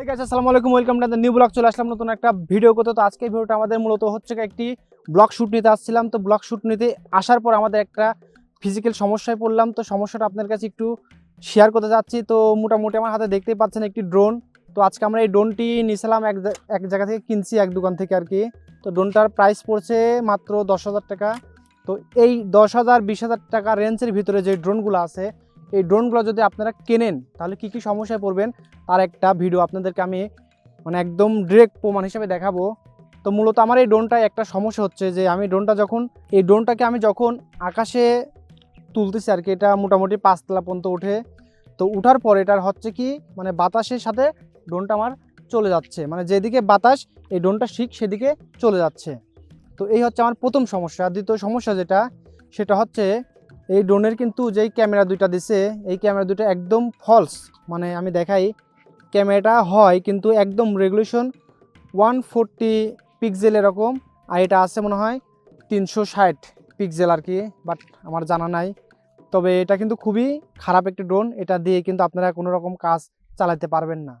ঠিক আছে আসসালামু আলাইকুম ওয়েলকাম টু নিউ ব্লগ চলে আসলাম নতুন একটা ভিডিও করতে। তো আজকে ভিডিওটা আমাদের মূলত হচ্ছে একটি ব্লগ শ্যুট নিতে আসছিলাম। তো ব্লগ শ্যুট নিতে আসার পর আমাদের একটা ফিজিক্যাল সমস্যায় পড়লাম। তো সমস্যাটা আপনার কাছে একটু শেয়ার করতে যাচ্ছি। তো মোটামুটি আমার হাতে দেখতেই পাচ্ছেন একটি ড্রোন তো আজকে আমরা এই ড্রোনটি নিয়েছিলাম এক এক জায়গা থেকে কিনছি, এক দোকান থেকে আর কি। তো ড্রোনটার প্রাইস পড়ছে মাত্র দশ হাজার টাকা। তো এই দশ হাজার, বিশ হাজার টাকা রেঞ্জের ভিতরে যে ড্রোনগুলো আছে এই ড্রোনগুলো যদি আপনারা কেনেন, তাহলে কি কি সমস্যায় পড়বেন, তার একটা ভিডিও আপনাদেরকে আমি মানে একদম ডিরেক্ট প্রমাণ হিসেবে দেখাবো। তো মূলত আমার এই ড্রোনটায় একটা সমস্যা হচ্ছে যে, আমি ড্রোনটা যখন, এই ড্রোনটাকে আমি যখন আকাশে তুলতেছি আর কি, এটা মোটামুটি পাঁচতলা পর্যন্ত ওঠে। তো উঠার পর এটার হচ্ছে কি মানে বাতাসের সাথে ড্রোনটা আমার চলে যাচ্ছে। মানে যেদিকে বাতাস, এই ড্রোনটা শিখ সেদিকে চলে যাচ্ছে। তো এই হচ্ছে আমার প্রথম সমস্যা। দ্বিতীয় সমস্যা যেটা, সেটা হচ্ছে এই ড্রোনের কিন্তু যেই ক্যামেরা দুইটা দিছে, এই ক্যামেরা দুটো একদম ফলস মানে আমি দেখাই, ক্যামেরাটা হয় কিন্তু একদম রেগুলেশন ওয়ান ফোরটি পিক্সেল এরকম, আর এটা আছে মনে হয় তিনশো ষাট পিক্সেল আর কি বাট আমার জানা নাই। তবে এটা কিন্তু খুবই খারাপ একটি ড্রোন, এটা দিয়ে কিন্তু আপনারা কোনো রকম কাজ চালাতে পারবেন না।